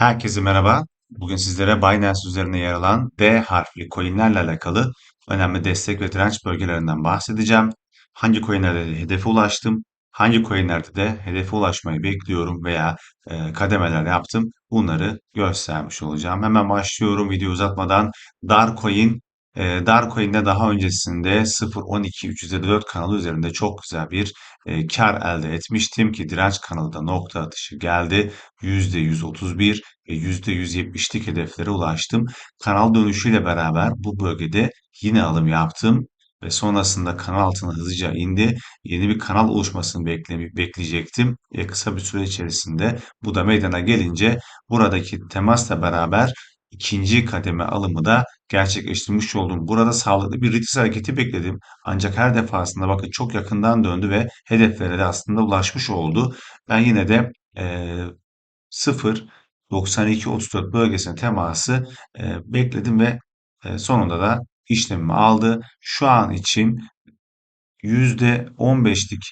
Herkese merhaba. Bugün sizlere Binance üzerine yer alan D harfli coinlerle alakalı önemli destek ve direnç bölgelerinden bahsedeceğim. Hangi coinlerde de hedefe ulaştım, hangi coinlerde de hedefe ulaşmayı bekliyorum veya e, kademeler yaptım. Bunları göstermiş olacağım. Hemen başlıyorum video uzatmadan. Darcoin e, daha öncesinde 0.12.354 kanalı üzerinde çok güzel bir e, kar elde etmiştim ki direnç kanalı da nokta atışı geldi. %131 ve %170'lik hedeflere ulaştım. Kanal dönüşüyle beraber bu bölgede yine alım yaptım ve sonrasında kanal altına hızlıca indi. Yeni bir kanal oluşmasını bekle bekleyecektim. E, kısa bir süre içerisinde bu da meydana gelince buradaki temasla beraber ikinci kademe alımı da gerçekleştirmiş oldum. Burada sağlıklı bir ritis hareketi bekledim. Ancak her defasında bakın çok yakından döndü ve hedeflere de aslında ulaşmış oldu. Ben yine de e, 0 92-34 bölgesine teması e, bekledim ve e, sonunda da işlemimi aldı. Şu an için %15'lik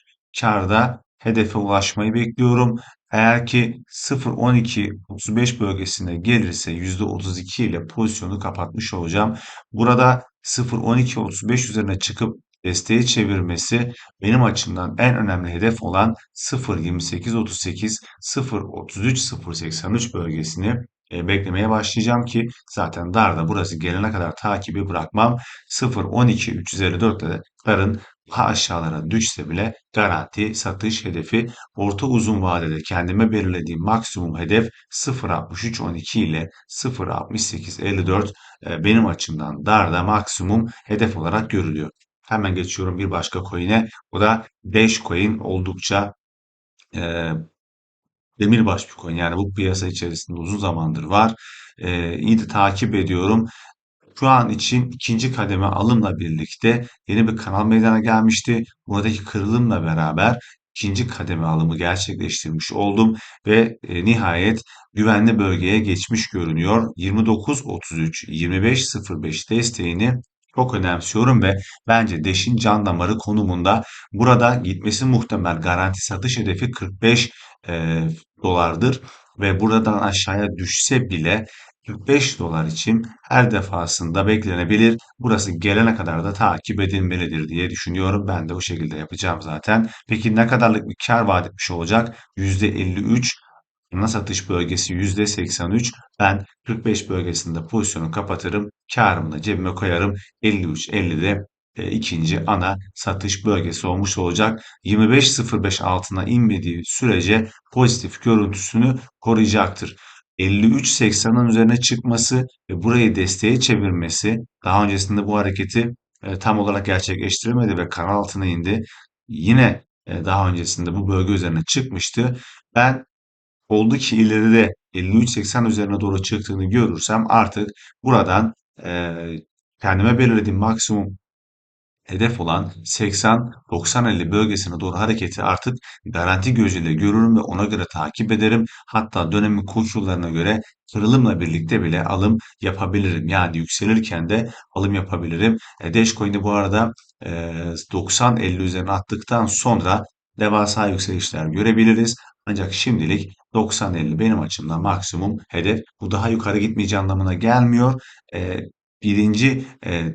karda hedefe ulaşmayı bekliyorum. Eğer ki 0.12-35 bölgesine gelirse %32 ile pozisyonu kapatmış olacağım. Burada 0.12-35 üzerine çıkıp desteği çevirmesi benim açımdan en önemli hedef olan 0.28-38, 0.33-0.83 bölgesini e, beklemeye başlayacağım ki zaten darda burası gelene kadar takibi bırakmam. 0.12-354'te de darın daha aşağılara düşse bile garanti satış hedefi orta uzun vadede kendime belirlediğim maksimum hedef 0.63.12 ile 0.68.54 e, benim açımdan darda maksimum hedef olarak görülüyor. Hemen geçiyorum bir başka coin'e. O da Dashcoin oldukça e, demirbaş bir coin. Yani bu piyasa içerisinde uzun zamandır var. E, iyi de takip ediyorum. Şu an için ikinci kademe alımla birlikte yeni bir kanal meydana gelmişti. Buradaki kırılımla beraber ikinci kademe alımı gerçekleştirmiş oldum ve e, nihayet güvenli bölgeye geçmiş görünüyor. 29.33-25.05 desteğini çok önemsiyorum ve bence Deş'in can damarı konumunda burada gitmesi muhtemel garanti satış hedefi 45 e, dolardır ve buradan aşağıya düşse bile 45 dolar için her defasında beklenebilir. Burası gelene kadar da takip edilmelidir diye düşünüyorum. Ben de o şekilde yapacağım zaten. Peki ne kadarlık bir kar vaat etmiş olacak? %53 ana satış bölgesi %83. Ben 45 bölgesinde pozisyonu kapatırım. Karımı da cebime koyarım. 53-50'de e, ikinci ana satış bölgesi olmuş olacak. 25.05 altına inmediği sürece pozitif görüntüsünü koruyacaktır. 53.80'ın üzerine çıkması ve burayı desteğe çevirmesi daha öncesinde bu hareketi e, tam olarak gerçekleştiremedi ve kanal altına indi. Yine e, daha öncesinde bu bölge üzerine çıkmıştı. Ben oldu ki ileride 53.80 üzerine doğru çıktığını görürsem artık buradan e, kendime belirlediğim maksimum hedef olan 80-90-50 bölgesine doğru hareketi artık garanti gözüyle görürüm ve ona göre takip ederim. Hatta dönemin koşullarına göre kırılımla birlikte bile alım yapabilirim. Yani yükselirken de alım yapabilirim. E, Dashcoin'de bu arada e, 90-50 üzerine attıktan sonra devasa yükselişler görebiliriz. Ancak şimdilik 90-50 benim açımdan maksimum hedef. Bu daha yukarı gitmeyeceği anlamına gelmiyor. E, birinci e,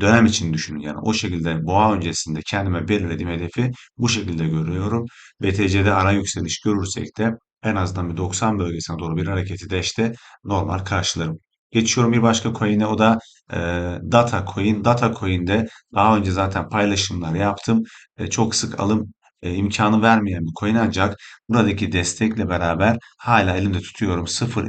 dönem için düşünün. Yani o şekilde boğa öncesinde kendime belirlediğim hedefi bu şekilde görüyorum. BTC'de ara yükseliş görürsek de en azından bir 90 bölgesine doğru bir hareketi de işte normal karşılarım. Geçiyorum bir başka coin'e o da e, Data Coin. Data Coin'de daha önce zaten paylaşımlar yaptım. E, çok sık alım e, imkanı vermeyen bir coin ancak buradaki destekle beraber hala elimde tutuyorum 0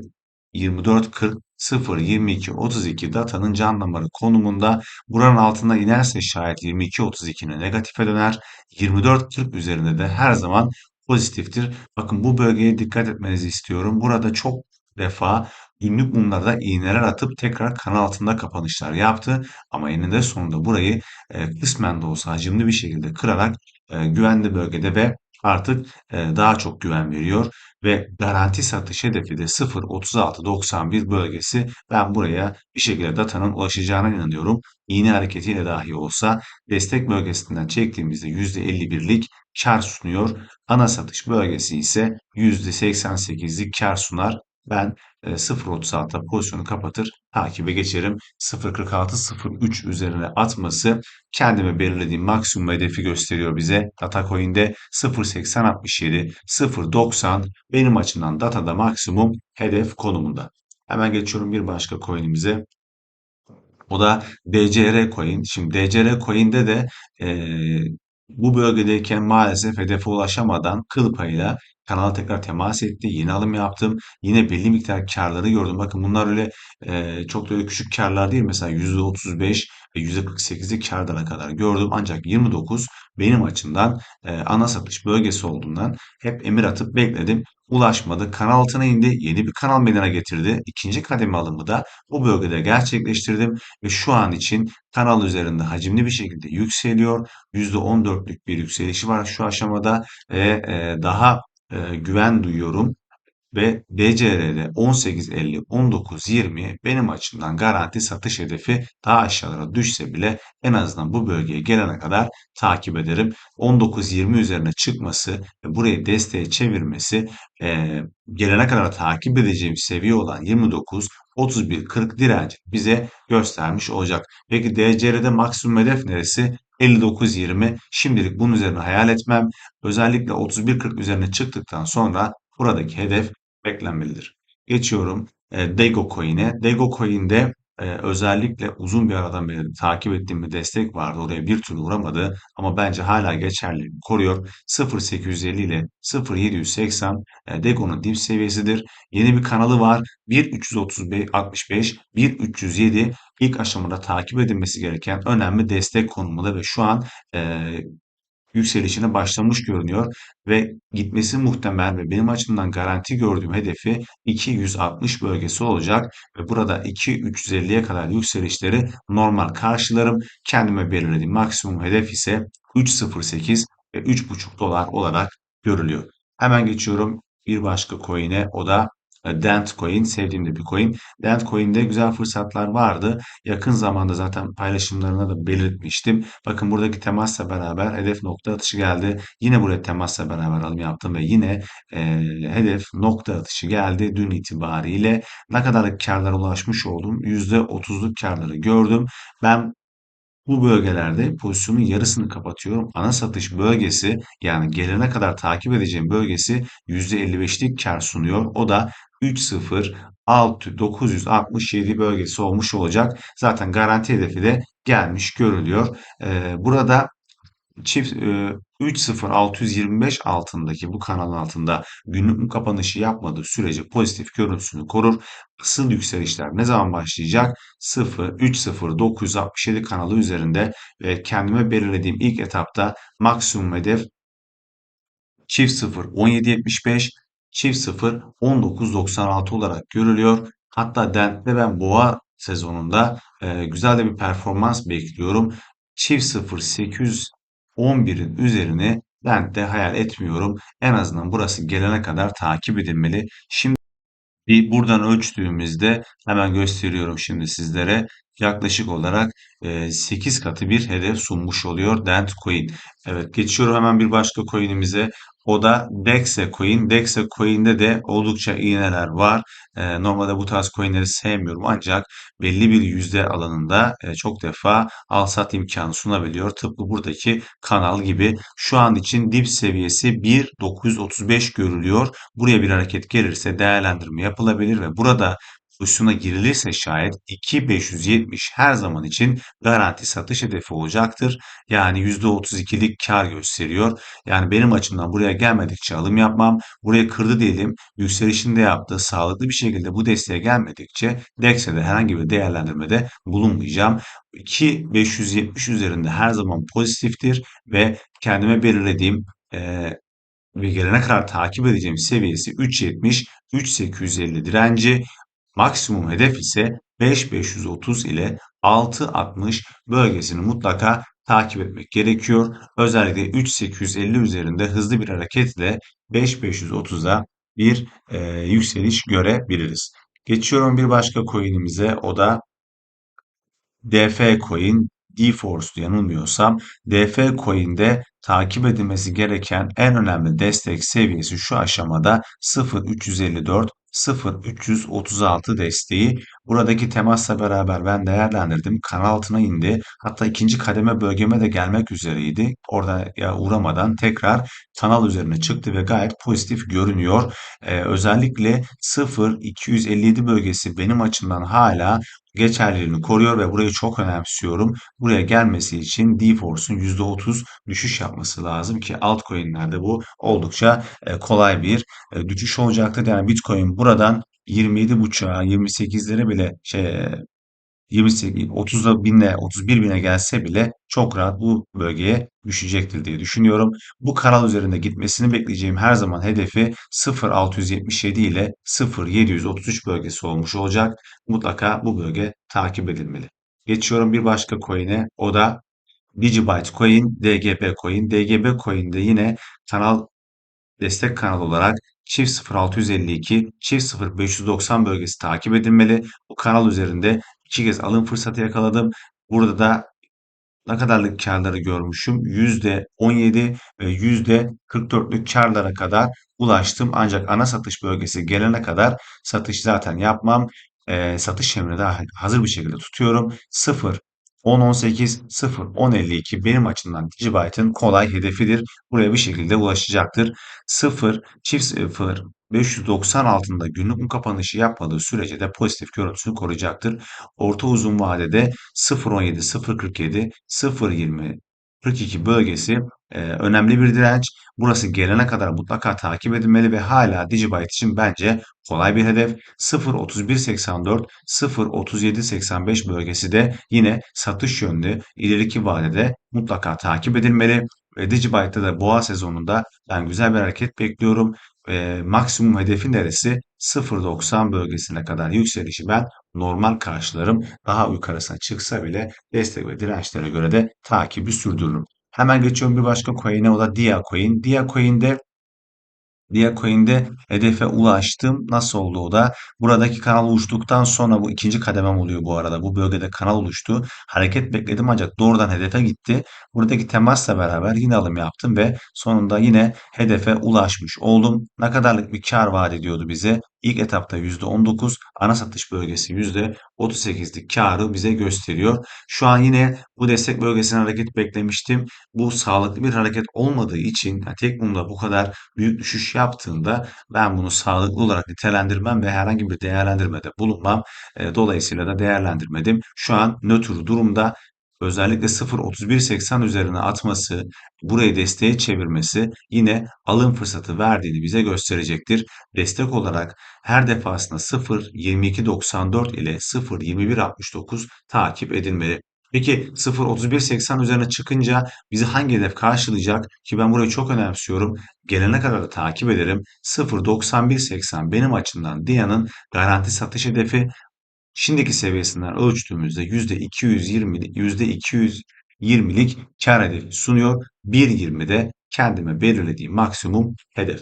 24.40 0.22 32 datanın can damarı konumunda buranın altına inerse şayet 22.32'ne negatife döner. 24.40 üzerinde de her zaman pozitiftir. Bakın bu bölgeye dikkat etmenizi istiyorum. Burada çok defa günlük mumlarda iğneler atıp tekrar kan altında kapanışlar yaptı. Ama eninde sonunda burayı e, kısmen de olsa hacimli bir şekilde kırarak e, güvenli bölgede ve artık e, daha çok güven veriyor ve garanti satış hedefi de 0.3691 bölgesi. Ben buraya bir şekilde datanın ulaşacağına inanıyorum. İğne hareketiyle dahi olsa destek bölgesinden çektiğimizde %51'lik kar sunuyor. Ana satış bölgesi ise %88'lik kar sunar. Ben e, 0.36'da pozisyonu kapatır. Takibe geçerim. 0.46-0.3 üzerine atması kendime belirlediğim maksimum hedefi gösteriyor bize. Data Coin'de 0.80-67, 0.90 benim açımdan datada maksimum hedef konumunda. Hemen geçiyorum bir başka coin'imize. O da DCR coin. Şimdi DCR coin'de de eee, bu bölgedeyken maalesef hedefe ulaşamadan kıl payıyla kanala tekrar temas etti. Yeni alım yaptım. Yine belli miktar karları gördüm. Bakın bunlar öyle eee, çok da öyle küçük karlar değil. Mesela %35 ve %48'lik karlara kadar gördüm. Ancak 29 benim açımdan eee, ana satış bölgesi olduğundan hep emir atıp bekledim. Ulaşmadı. Kanal altına indi. Yeni bir kanal meydana getirdi. İkinci kademe alımı da bu bölgede gerçekleştirdim ve şu an için kanal üzerinde hacimli bir şekilde yükseliyor. %14'lük bir yükselişi var şu aşamada ve e, daha e, güven duyuyorum ve DCR'de 18.50-19.20 benim açımdan garanti satış hedefi daha aşağılara düşse bile en azından bu bölgeye gelene kadar takip ederim. 19.20 üzerine çıkması ve burayı desteğe çevirmesi e, gelene kadar takip edeceğim seviye olan 29 31-40 direnci bize göstermiş olacak. Peki DCR'de maksimum hedef neresi? 59-20. Şimdilik bunun üzerine hayal etmem. Özellikle 31-40 üzerine çıktıktan sonra buradaki hedef beklenmelidir. Geçiyorum e, Dego Coin'e. Dego Coin'de e, özellikle uzun bir aradan beri takip ettiğim bir destek vardı. Oraya bir türlü uğramadı ama bence hala geçerliliğini koruyor. 0.850 ile 0.780 e, Dego'nun dip seviyesidir. Yeni bir kanalı var. 1.365, 1.307 ilk aşamada takip edilmesi gereken önemli destek konumunda ve şu an e, yükselişine başlamış görünüyor ve gitmesi muhtemel ve benim açımdan garanti gördüğüm hedefi 260 bölgesi olacak ve burada 2350'ye kadar yükselişleri normal karşılarım. Kendime belirlediğim maksimum hedef ise 3.08 ve 3.5 dolar olarak görülüyor. Hemen geçiyorum bir başka coin'e o da Dent Coin sevdiğim de bir coin. Dent Coin'de güzel fırsatlar vardı. Yakın zamanda zaten paylaşımlarına da belirtmiştim. Bakın buradaki temasla beraber hedef nokta atışı geldi. Yine buraya temasla beraber alım yaptım ve yine e, hedef nokta atışı geldi dün itibariyle. Ne kadar karlara ulaşmış oldum? %30'luk karları gördüm. Ben bu bölgelerde pozisyonun yarısını kapatıyorum. Ana satış bölgesi yani gelene kadar takip edeceğim bölgesi %55'lik kar sunuyor. O da 3.0 6 967 bölgesi olmuş olacak. Zaten garanti hedefi de gelmiş görülüyor. Ee, burada çift e, 3.0625 altındaki bu kanalın altında günlük kapanışı yapmadığı sürece pozitif görüntüsünü korur. Asıl yükselişler ne zaman başlayacak? 0 3.0967 kanalı üzerinde ve kendime belirlediğim ilk etapta maksimum hedef çift 0 17.75 çift 0 19.96 olarak görülüyor. Hatta Dent'te ben boğa sezonunda e, güzel de bir performans bekliyorum. Çift 0 811'in üzerini Dent'te hayal etmiyorum. En azından burası gelene kadar takip edilmeli. Şimdi bir buradan ölçtüğümüzde hemen gösteriyorum şimdi sizlere. Yaklaşık olarak e, 8 katı bir hedef sunmuş oluyor Dent Coin. Evet geçiyorum hemen bir başka coin'imize. O da Dexe Coin. Dexe Coin'de de oldukça iğneler var. E, normalde bu tarz coin'leri sevmiyorum ancak belli bir yüzde alanında e, çok defa al sat imkanı sunabiliyor. Tıpkı buradaki kanal gibi. Şu an için dip seviyesi 1.935 görülüyor. Buraya bir hareket gelirse değerlendirme yapılabilir ve burada pozisyona girilirse şayet 2.570 her zaman için garanti satış hedefi olacaktır. Yani %32'lik kar gösteriyor. Yani benim açımdan buraya gelmedikçe alım yapmam. Buraya kırdı diyelim. Yükselişinde yaptığı sağlıklı bir şekilde bu desteğe gelmedikçe DEX'e herhangi bir değerlendirmede bulunmayacağım. 2.570 üzerinde her zaman pozitiftir ve kendime belirlediğim e, ve gelene kadar takip edeceğim seviyesi 3.70, 3.850 direnci. Maksimum hedef ise 5530 ile 660 bölgesini mutlaka takip etmek gerekiyor. Özellikle 3850 üzerinde hızlı bir hareketle 5530'a bir e, yükseliş görebiliriz. Geçiyorum bir başka coin'imize o da DF Coin, DeForce yanılmıyorsam DF Coin'de takip edilmesi gereken en önemli destek seviyesi şu aşamada 0.354 0.336 desteği. Buradaki temasla beraber ben değerlendirdim. Kanal altına indi. Hatta ikinci kademe bölgeme de gelmek üzereydi. Orada ya uğramadan tekrar kanal üzerine çıktı ve gayet pozitif görünüyor. Ee, özellikle 0.257 bölgesi benim açımdan hala geçerliliğini koruyor ve burayı çok önemsiyorum. Buraya gelmesi için D-Force'un %30 düşüş yapması lazım ki altcoin'lerde bu oldukça e, kolay bir e, düşüş olacaktır. Yani Bitcoin buradan 27.5'a 28'lere bile şey 28, 30 bine, 31 bine gelse bile çok rahat bu bölgeye düşecektir diye düşünüyorum. Bu kanal üzerinde gitmesini bekleyeceğim her zaman hedefi 0.677 ile 0.733 bölgesi olmuş olacak. Mutlaka bu bölge takip edilmeli. Geçiyorum bir başka coin'e. O da Digibyte Coin, DGB Coin. DGB Coin'de yine kanal destek kanalı olarak çift 0652, çift 0590 bölgesi takip edilmeli. Bu kanal üzerinde iki kez alım fırsatı yakaladım. Burada da ne kadarlık karları görmüşüm? %17 ve %44'lük karlara kadar ulaştım. Ancak ana satış bölgesi gelene kadar satış zaten yapmam. Ee, satış emrini de hazır bir şekilde tutuyorum. 0 10.18, 0, 10.52 benim açımdan Digibyte'ın kolay hedefidir. Buraya bir şekilde ulaşacaktır. 0, çift 0, 590 altında günlük mum kapanışı yapmadığı sürece de pozitif görüntüsünü koruyacaktır. Orta uzun vadede 0.17, 0.47, 0.20, 42 bölgesi e, önemli bir direnç. Burası gelene kadar mutlaka takip edilmeli ve hala Digibyte için bence kolay bir hedef. 0.3184, 0.3785 bölgesi de yine satış yönlü ileriki vadede mutlaka takip edilmeli. Ve Digibyte'da da boğa sezonunda ben güzel bir hareket bekliyorum. E, maksimum hedefi neresi? 0.90 bölgesine kadar yükselişi ben normal karşılarım. Daha yukarısına çıksa bile destek ve dirençlere göre de takibi sürdürürüm. Hemen geçiyorum bir başka coin'e o da Dia Coin. Dia Coin'de Diacoin'de hedefe ulaştım. Nasıl oldu o da? Buradaki kanal oluştuktan sonra bu ikinci kademem oluyor bu arada. Bu bölgede kanal oluştu. Hareket bekledim ancak doğrudan hedefe gitti. Buradaki temasla beraber yine alım yaptım ve sonunda yine hedefe ulaşmış oldum. Ne kadarlık bir kar vaat ediyordu bize? İlk etapta %19, ana satış bölgesi %38'lik karı bize gösteriyor. Şu an yine bu destek bölgesine hareket beklemiştim. Bu sağlıklı bir hareket olmadığı için yani tek mumda bu kadar büyük düşüş yaptığında ben bunu sağlıklı olarak nitelendirmem ve herhangi bir değerlendirmede bulunmam. Dolayısıyla da değerlendirmedim. Şu an nötr durumda özellikle 0.3180 üzerine atması, burayı desteğe çevirmesi yine alım fırsatı verdiğini bize gösterecektir. Destek olarak her defasında 0.2294 ile 0.2169 takip edilmeli. Peki 0.3180 üzerine çıkınca bizi hangi hedef karşılayacak? Ki ben burayı çok önemsiyorum. Gelene kadar da takip ederim. 0.9180 benim açımdan Dia'nın garanti satış hedefi. Şimdiki seviyesinden ölçtüğümüzde %220, %220'lik kar hedefi sunuyor. 1.20'de kendime belirlediğim maksimum hedef.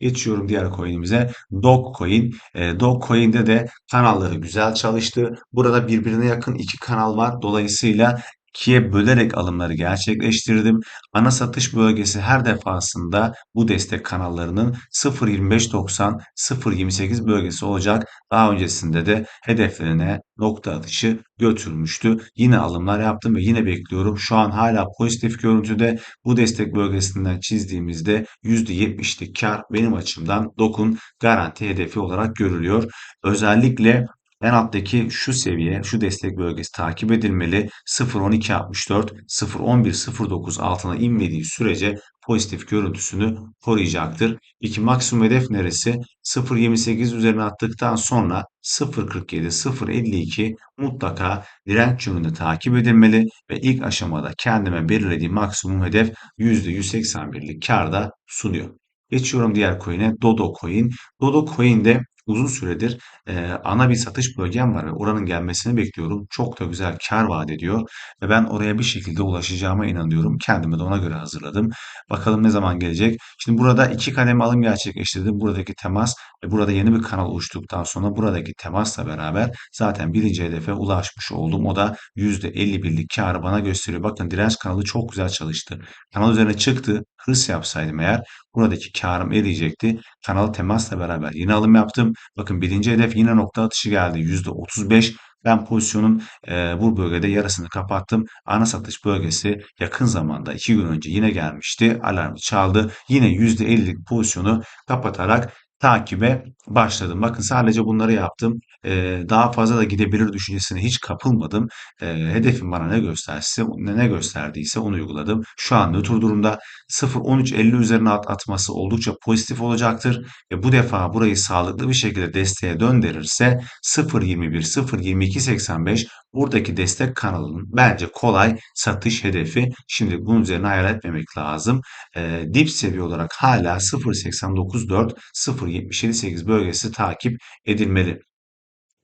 Geçiyorum diğer coin'imize. Dogecoin. E, Dogecoin'de de kanalları güzel çalıştı. Burada birbirine yakın iki kanal var. Dolayısıyla ikiye bölerek alımları gerçekleştirdim. Ana satış bölgesi her defasında bu destek kanallarının 0.25.90, 0.28 bölgesi olacak. Daha öncesinde de hedeflerine nokta atışı götürmüştü. Yine alımlar yaptım ve yine bekliyorum. Şu an hala pozitif görüntüde bu destek bölgesinden çizdiğimizde %70'lik kar benim açımdan dokun garanti hedefi olarak görülüyor. Özellikle en alttaki şu seviye, şu destek bölgesi takip edilmeli. 0.12.64, 0.11.09 altına inmediği sürece pozitif görüntüsünü koruyacaktır. İki maksimum hedef neresi? 0.28 üzerine attıktan sonra 0.47, 0.52 mutlaka direnç yönünde takip edilmeli ve ilk aşamada kendime belirlediğim maksimum hedef %181'lik karda sunuyor. Geçiyorum diğer coin'e Dodo Coin. Dodo Coin'de uzun süredir e, ana bir satış bölgem var ve oranın gelmesini bekliyorum. Çok da güzel kar vaat ediyor ve ben oraya bir şekilde ulaşacağıma inanıyorum. Kendimi de ona göre hazırladım. Bakalım ne zaman gelecek. Şimdi burada iki kademe alım gerçekleştirdim. Buradaki temas ve burada yeni bir kanal oluştuktan sonra buradaki temasla beraber zaten birinci hedefe ulaşmış oldum. O da %51'lik karı bana gösteriyor. Bakın direnç kanalı çok güzel çalıştı. Kanal üzerine çıktı. Hırs yapsaydım eğer buradaki karım eriyecekti. Kanal temasla beraber yine alım yaptım. Bakın birinci hedef yine nokta atışı geldi. %35. Ben pozisyonun e, bu bölgede yarısını kapattım. Ana satış bölgesi yakın zamanda 2 gün önce yine gelmişti. Alarmı çaldı. Yine %50'lik pozisyonu kapatarak takibe başladım. Bakın sadece bunları yaptım. E, daha fazla da gidebilir düşüncesine hiç kapılmadım. E, hedefim bana ne gösterse, ne gösterdiyse onu uyguladım. Şu an nötr durumda 0.13.50 üzerine at atması oldukça pozitif olacaktır. Ve bu defa burayı sağlıklı bir şekilde desteğe döndürürse 0.21, 0.22.85 buradaki destek kanalının bence kolay satış hedefi. Şimdi bunun üzerine hayal etmemek lazım. E, dip seviye olarak hala 0.89.4, 0.77.8 bölgesi takip edilmeli.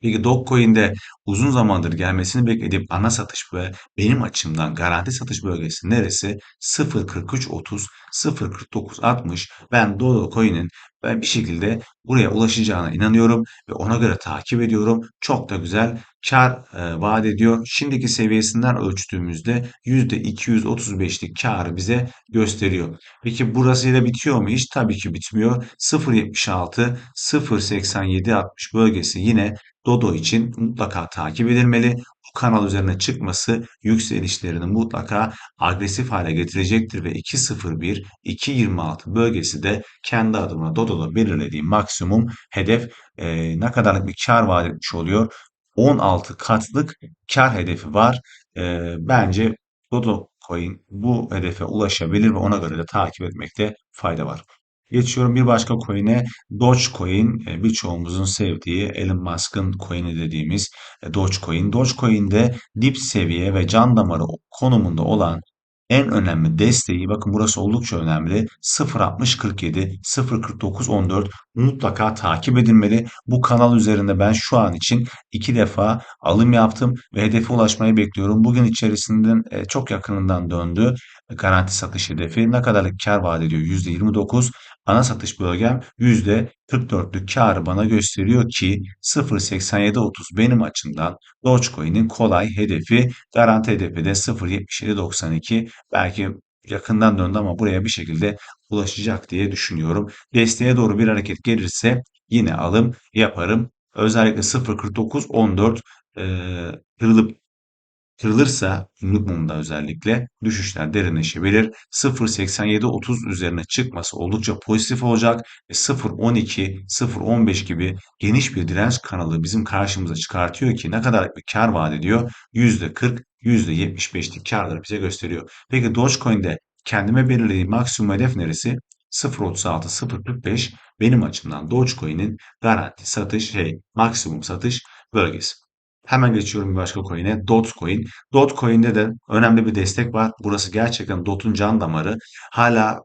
Peki Dogecoin'de uzun zamandır gelmesini beklediğim ana satış ve benim açımdan garanti satış bölgesi neresi? 0.43.30, 0.49.60. Ben Dogecoin'in ben bir şekilde buraya ulaşacağına inanıyorum ve ona göre takip ediyorum. Çok da güzel kar e, vaat ediyor. Şimdiki seviyesinden ölçtüğümüzde %235'lik karı bize gösteriyor. Peki burasıyla bitiyor mu iş? Tabii ki bitmiyor. 0.76, 0.87.60 bölgesi yine Dodo için mutlaka takip edilmeli. Kanal üzerine çıkması yükselişlerini mutlaka agresif hale getirecektir ve 2.01, 2.26 bölgesi de kendi adıma Dodo'da belirlediğim maksimum hedef e, ne kadarlık bir kar vaat etmiş oluyor? 16 katlık kar hedefi var. E, bence Dodo Coin bu hedefe ulaşabilir ve ona göre de takip etmekte fayda var. Geçiyorum bir başka coin'e. Dogecoin e, birçoğumuzun sevdiği Elon Musk'ın coin'i dediğimiz e, Dogecoin. Dogecoin'de dip seviye ve can damarı konumunda olan en önemli desteği bakın burası oldukça önemli 0.60.47 0.49.14 mutlaka takip edilmeli. Bu kanal üzerinde ben şu an için iki defa alım yaptım ve hedefe ulaşmayı bekliyorum. Bugün içerisinde e, çok yakınından döndü. Garanti satış hedefi ne kadarlık kar vaat ediyor? %29. Ana satış bölgem %44'lük karı bana gösteriyor ki 0.8730 benim açımdan Dogecoin'in kolay hedefi garanti hedefi de 0.7792 belki yakından döndü ama buraya bir şekilde ulaşacak diye düşünüyorum. Desteğe doğru bir hareket gelirse yine alım yaparım. Özellikle 0.4914 e, kırılıp Kırılırsa günlük mumda özellikle düşüşler derinleşebilir. 0.87-30 üzerine çıkması oldukça pozitif olacak ve 0.12, 0.15 gibi geniş bir direnç kanalı bizim karşımıza çıkartıyor ki ne kadar bir kar vaat ediyor? %40, %75'lik karları bize gösteriyor. Peki Dogecoin'de kendime belirlediğim maksimum hedef neresi? 0.36, 0.45 benim açımdan Dogecoin'in garanti satış şey maksimum satış bölgesi. Hemen geçiyorum bir başka coin'e. Dogecoin. Dogecoin'de de önemli bir destek var. Burası gerçekten DOT'un can damarı. Hala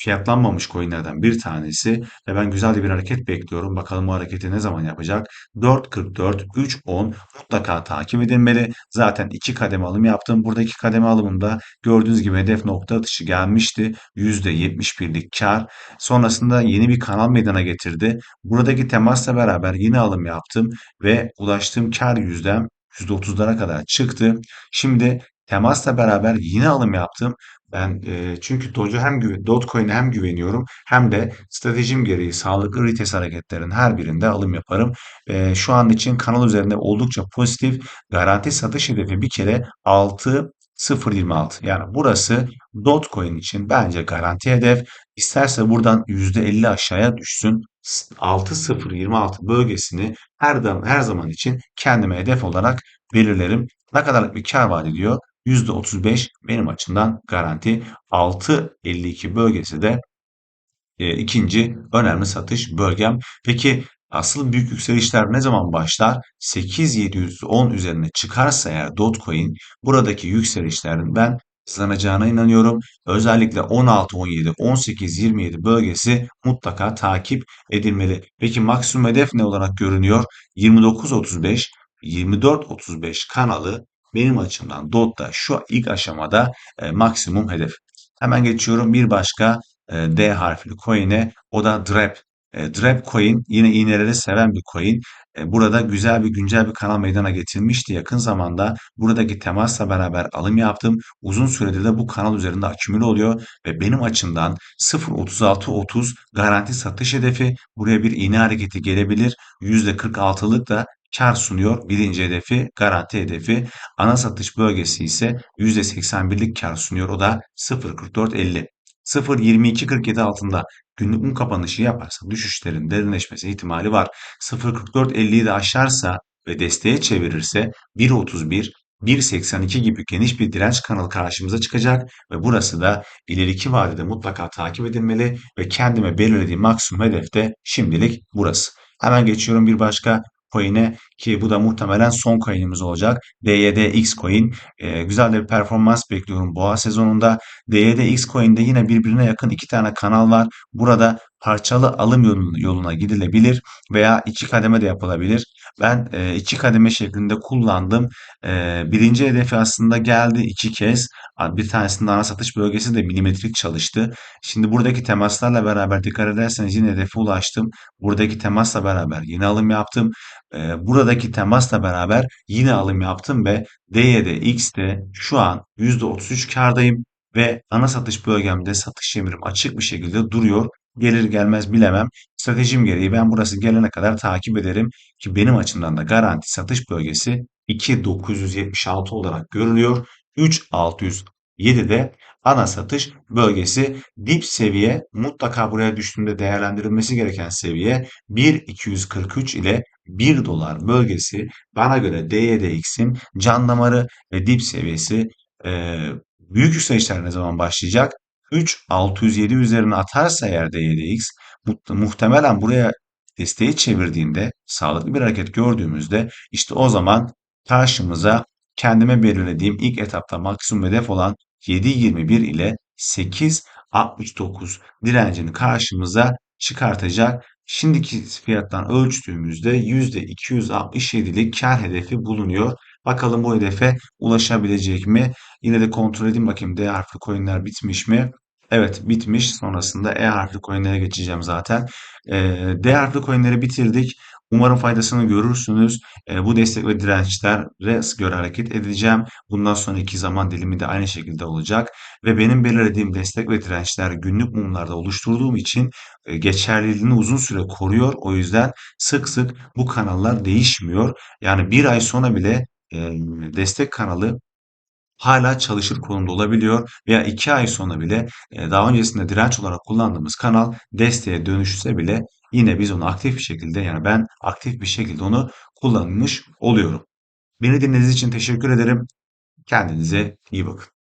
fiyatlanmamış coinlerden bir tanesi ve ben güzel bir hareket bekliyorum. Bakalım bu hareketi ne zaman yapacak? 4.44, 3.10 mutlaka takip edilmeli. Zaten iki kademe alım yaptım. Buradaki kademe alımında gördüğünüz gibi hedef nokta atışı gelmişti. %71'lik kar. Sonrasında yeni bir kanal meydana getirdi. Buradaki temasla beraber yine alım yaptım ve ulaştığım kar yüzdem %30'lara kadar çıktı. Şimdi temasla beraber yine alım yaptım. Ben e, çünkü Doge'a hem Dogecoin'e hem güveniyorum hem de stratejim gereği sağlıklı retest hareketlerin her birinde alım yaparım. E, şu an için kanal üzerinde oldukça pozitif garanti satış hedefi bir kere 6.026. Yani burası Dogecoin için bence garanti hedef. İsterse buradan %50 aşağıya düşsün. 6.026 bölgesini her, zaman, her zaman için kendime hedef olarak belirlerim. Ne kadarlık bir kar vaat ediyor? %35 benim açımdan garanti. 6.52 bölgesi de e, ikinci önemli satış bölgem. Peki asıl büyük yükselişler ne zaman başlar? 8710 üzerine çıkarsa eğer Dogecoin buradaki yükselişlerin ben hızlanacağına inanıyorum. Özellikle 16, 17, 18, 27 bölgesi mutlaka takip edilmeli. Peki maksimum hedef ne olarak görünüyor? 29, 35, 24-35 kanalı benim açımdan DOT'ta şu ilk aşamada e, maksimum hedef. Hemen geçiyorum bir başka e, D harfli coin'e o da DREP. E, Drip Coin yine iğneleri seven bir coin. E, burada güzel bir güncel bir kanal meydana getirmişti yakın zamanda. Buradaki temasla beraber alım yaptım. Uzun süredir de bu kanal üzerinde akümüle oluyor ve benim açımdan 0.36.30 garanti satış hedefi. Buraya bir iğne hareketi gelebilir. %46'lık da kar sunuyor. Birinci hedefi garanti hedefi. Ana satış bölgesi ise %81'lik kar sunuyor. O da 0.44.50. 0.22.47 altında günlük mum kapanışı yaparsa düşüşlerin derinleşmesi ihtimali var. 0.44.50'yi de aşarsa ve desteğe çevirirse 1.31 1.82 gibi geniş bir direnç kanalı karşımıza çıkacak ve burası da ileriki vadede mutlaka takip edilmeli ve kendime belirlediğim maksimum hedef de şimdilik burası. Hemen geçiyorum bir başka coin'e ki bu da muhtemelen son coin'imiz olacak. DYDX coin. Ee, güzel de bir performans bekliyorum boğa sezonunda. DYDX coin'de yine birbirine yakın iki tane kanal var. Burada parçalı alım yoluna, gidilebilir veya iki kademe de yapılabilir. Ben e, iki kademe şeklinde kullandım. E, birinci hedefi aslında geldi iki kez. Bir tanesinde ana satış bölgesi de milimetrik çalıştı. Şimdi buradaki temaslarla beraber dikkat ederseniz yine hedefe ulaştım. Buradaki temasla beraber yine alım yaptım. E, buradaki temasla beraber yine alım yaptım ve D'de X'te şu an %33 kardayım ve ana satış bölgemde satış emirim açık bir şekilde duruyor. Gelir gelmez bilemem. Stratejim gereği ben burası gelene kadar takip ederim ki benim açımdan da garanti satış bölgesi 2.976 olarak görülüyor. 3.607'de ana satış bölgesi dip seviye mutlaka buraya düştüğünde değerlendirilmesi gereken seviye 1.243 ile 1 dolar bölgesi bana göre DYDX'in can damarı ve dip seviyesi e, büyük yükselişler ne zaman başlayacak? 3.607 üzerine atarsa eğer DYDX muhtemelen buraya desteği çevirdiğinde sağlıklı bir hareket gördüğümüzde işte o zaman karşımıza kendime belirlediğim ilk etapta maksimum hedef olan 7.21 ile 8.69 direncini karşımıza çıkartacak. Şimdiki fiyattan ölçtüğümüzde %267'lik kar hedefi bulunuyor. Bakalım bu hedefe ulaşabilecek mi? Yine de kontrol edeyim bakayım D harfli coinler bitmiş mi? Evet bitmiş. Sonrasında E harfli coinlere geçeceğim zaten. Ee, D harfli coinleri bitirdik. Umarım faydasını görürsünüz. E, bu destek ve dirençlere göre hareket edeceğim. Bundan sonraki zaman dilimi de aynı şekilde olacak. Ve benim belirlediğim destek ve dirençler günlük mumlarda oluşturduğum için e, geçerliliğini uzun süre koruyor. O yüzden sık sık bu kanallar değişmiyor. Yani bir ay sonra bile e, destek kanalı hala çalışır konumda olabiliyor veya 2 ay sonra bile e, daha öncesinde direnç olarak kullandığımız kanal desteğe dönüşse bile yine biz onu aktif bir şekilde yani ben aktif bir şekilde onu kullanmış oluyorum. Beni dinlediğiniz için teşekkür ederim. Kendinize iyi bakın.